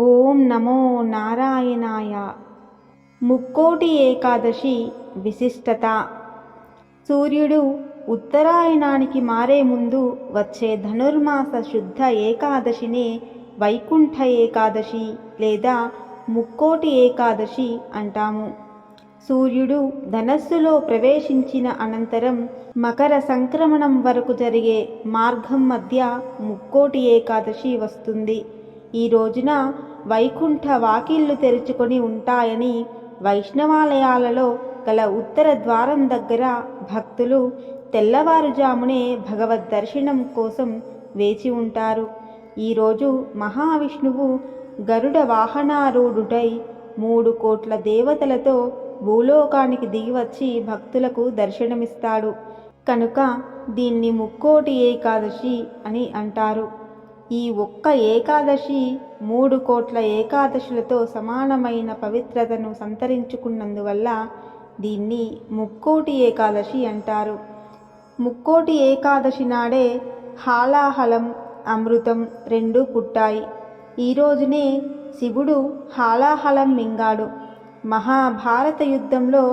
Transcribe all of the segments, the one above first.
ఓం నమో నారాయణాయ. ముక్కోటి ఏకాదశి విశిష్టత. సూర్యుడు ఉత్తరాయణానికి మారే ముందు వచ్చే ధనుర్మాస శుద్ధ ఏకాదశినే వైకుంఠ ఏకాదశి లేదా ముక్కోటి ఏకాదశి అంటాము. సూర్యుడు ధనస్సులో ప్రవేశించిన అనంతరం మకర సంక్రమణం వరకు జరిగే మార్గం మధ్య ముక్కోటి ఏకాదశి వస్తుంది. ఈ రోజున వైకుంఠ వాకిళ్ళు తెరుచుకొని ఉంటాయని వైష్ణవాలయాలలో గల ఉత్తర ద్వారం దగ్గర భక్తులు తెల్లవారుజామునే భగవద్ దర్శనం కోసం వేచి ఉంటారు. ఈరోజు మహావిష్ణువు గరుడ వాహనారూఢుడై మూడు కోట్ల దేవతలతో భూలోకానికి దిగివచ్చి భక్తులకు దర్శనమిస్తాడు. కనుక దీన్ని ముక్కోటి ఏకాదశి అని అంటారు. ఈ ఒక్క ఏకాదశి మూడు కోట్ల ఏకాదశులతో సమానమైన పవిత్రతను సంతరించుకున్నందువల్ల దీన్ని ముక్కోటి ఏకాదశి అంటారు. ముక్కోటి ఏకాదశి నాడే హాలాహలం అమృతం రెండు పుట్టాయి. ఈ రోజునే శివుడు హాలాహలం మింగాడు. మహాభారత యుద్ధంలో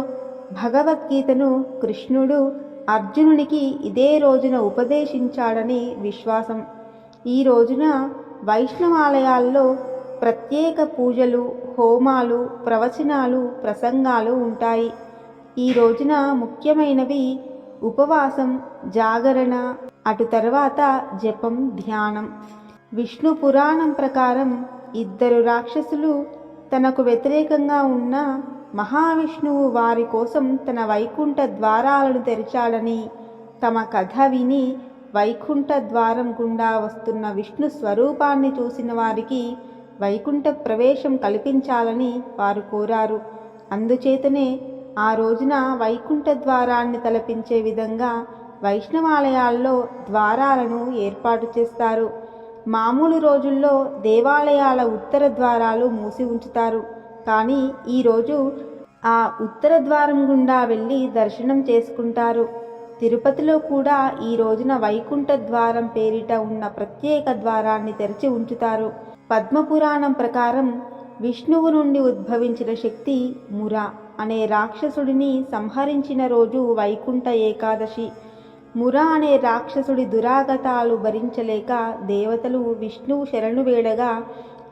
భగవద్గీతను కృష్ణుడు అర్జునునికి ఇదే రోజున ఉపదేశించాడని విశ్వాసం. ఈ రోజున వైష్ణవాలయాల్లో ప్రత్యేక పూజలు హోమాలు ప్రవచనాలు ప్రసంగాలు ఉంటాయి. ఈ రోజున ముఖ్యమైనవి ఉపవాసం జాగరణ అటు తర్వాత జపం ధ్యానం. విష్ణు పురాణం ప్రకారం ఇద్దరు రాక్షసులు తనకు వ్యతిరేకంగా ఉన్న మహావిష్ణువు వారి కోసం తన వైకుంఠ ద్వారాలను తెరిచాడని తమ కథ విని వైకుంఠ ద్వారం గుండా వస్తున్న విష్ణు స్వరూపాన్ని చూసిన వారికి వైకుంఠ ప్రవేశం కల్పించాలని వారు కోరారు. అందుచేతనే ఆ రోజున వైకుంఠ ద్వారాన్ని తలపించే విధంగా వైష్ణవాలయాల్లో ద్వారాలను ఏర్పాటు చేస్తారు. మామూలు రోజుల్లో దేవాలయాల ఉత్తర ద్వారాలు మూసి ఉంచుతారు. కానీ ఈరోజు ఆ ఉత్తర ద్వారం గుండా వెళ్ళి దర్శనం చేసుకుంటారు. తిరుపతిలో కూడా ఈ రోజున వైకుంఠ ద్వారం పేరిట ఉన్న ప్రత్యేక ద్వారాన్ని తెరిచి ఉంచుతారు. పద్మపురాణం ప్రకారం విష్ణువు నుండి ఉద్భవించిన శక్తి ముర అనే రాక్షసుడిని సంహరించిన రోజు వైకుంఠ ఏకాదశి. ముర అనే రాక్షసుడి దురాగతాలు భరించలేక దేవతలు విష్ణువు శరణు వేడగా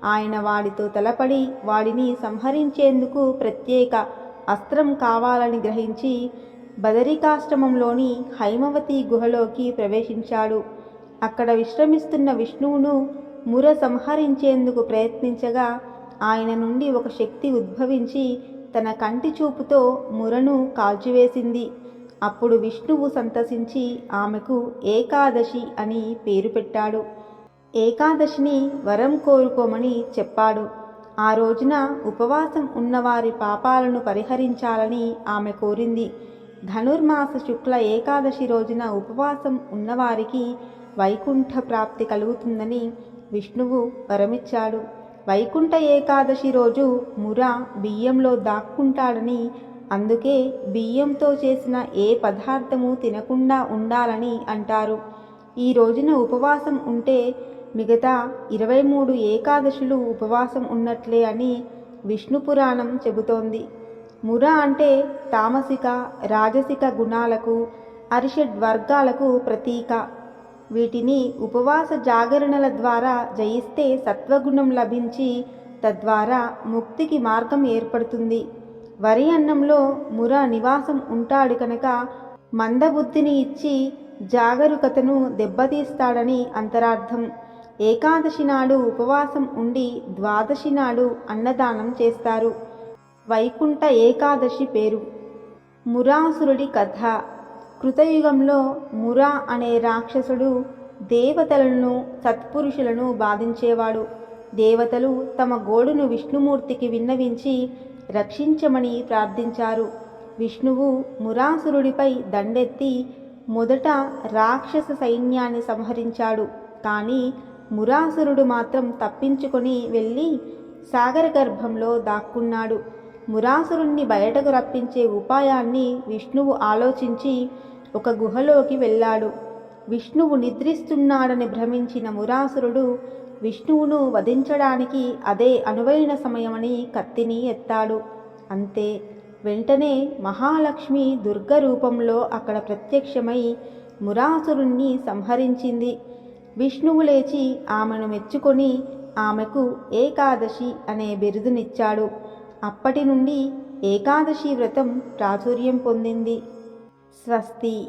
ఆయన వాడితో తలపడి వాడిని సంహరించేందుకు ప్రత్యేక అస్త్రం కావాలని గ్రహించి బదరికాశ్రమంలోని హైమవతి గుహలోకి ప్రవేశించాడు. అక్కడ విశ్రమిస్తున్న విష్ణువును ముర సంహరించేందుకు ప్రయత్నించగా ఆయన నుండి ఒక శక్తి ఉద్భవించి తన కంటి చూపుతో మురను కాల్చివేసింది. అప్పుడు విష్ణువు సంతసించి ఆమెకు ఏకాదశి అని పేరు పెట్టాడు. ఏకాదశిని వరం కోరుకోమని చెప్పాడు. ఆ రోజున ఉపవాసం ఉన్నవారి పాపాలను పరిహరించాలని ఆమె కోరింది. ధనుర్మాస శుక్ల ఏకాదశి రోజున ఉపవాసం ఉన్నవారికి వైకుంఠ ప్రాప్తి కలుగుతుందని విష్ణువు వరమిచ్చాడు. వైకుంఠ ఏకాదశి రోజు ముర బియ్యంలో దాక్కుంటాడని అందుకే బియ్యంతో చేసిన ఏ పదార్థము తినకుండా ఉండాలని అంటారు. ఈ రోజున ఉపవాసం ఉంటే మిగతా ఇరవై మూడు ఏకాదశులు ఉపవాసం ఉన్నట్లే అని విష్ణు పురాణం చెబుతోంది. ముర అంటే తామసిక రాజసిక గుణాలకు అరిషడ్ వర్గాలకు ప్రతీక. వీటిని ఉపవాస జాగరణల ద్వారా జయిస్తే సత్వగుణం లభించి తద్వారా ముక్తికి మార్గం ఏర్పడుతుంది. వరి అన్నంలో ముర నివాసం ఉంటాడు కనుక మందబుద్ధిని ఇచ్చి జాగరూకతను దెబ్బతీస్తాడని అంతరార్థం. ఏకాదశి నాడు ఉపవాసం ఉండి ద్వాదశి నాడు అన్నదానం చేస్తారు. వైకుంఠ ఏకాదశి పేరు. మురాసురుడి కథ. కృతయుగంలో మురా అనే రాక్షసుడు దేవతలను సత్పురుషులను బాధించేవాడు. దేవతలు తమ గోడును విష్ణుమూర్తికి విన్నవించి రక్షించమని ప్రార్థించారు. విష్ణువు మురాసురుడిపై దండెత్తి మొదట రాక్షస సైన్యాన్ని సంహరించాడు. కానీ మురాసురుడు మాత్రం తప్పించుకొని వెళ్ళి సాగర గర్భంలో దాక్కున్నాడు. మురాసురుణ్ణి బయటకు రప్పించే ఉపాయాన్ని విష్ణువు ఆలోచించి ఒక గుహలోకి వెళ్ళాడు. విష్ణువు నిద్రిస్తున్నాడని భ్రమించిన మురాసురుడు విష్ణువును వధించడానికి అదే అనువైన సమయమని కత్తిని ఎత్తాడు. అంతే వెంటనే మహాలక్ష్మి దుర్గ రూపంలో అక్కడ ప్రత్యక్షమై మురాసురుణ్ణి సంహరించింది. విష్ణువు లేచి ఆమెను మెచ్చుకొని ఆమెకు ఏకాదశి అనే బిరుదునిచ్చాడు. అప్పటి నుండి ఏకాదశి వ్రతం ప్రాచుర్యం పొందింది. స్వస్తి.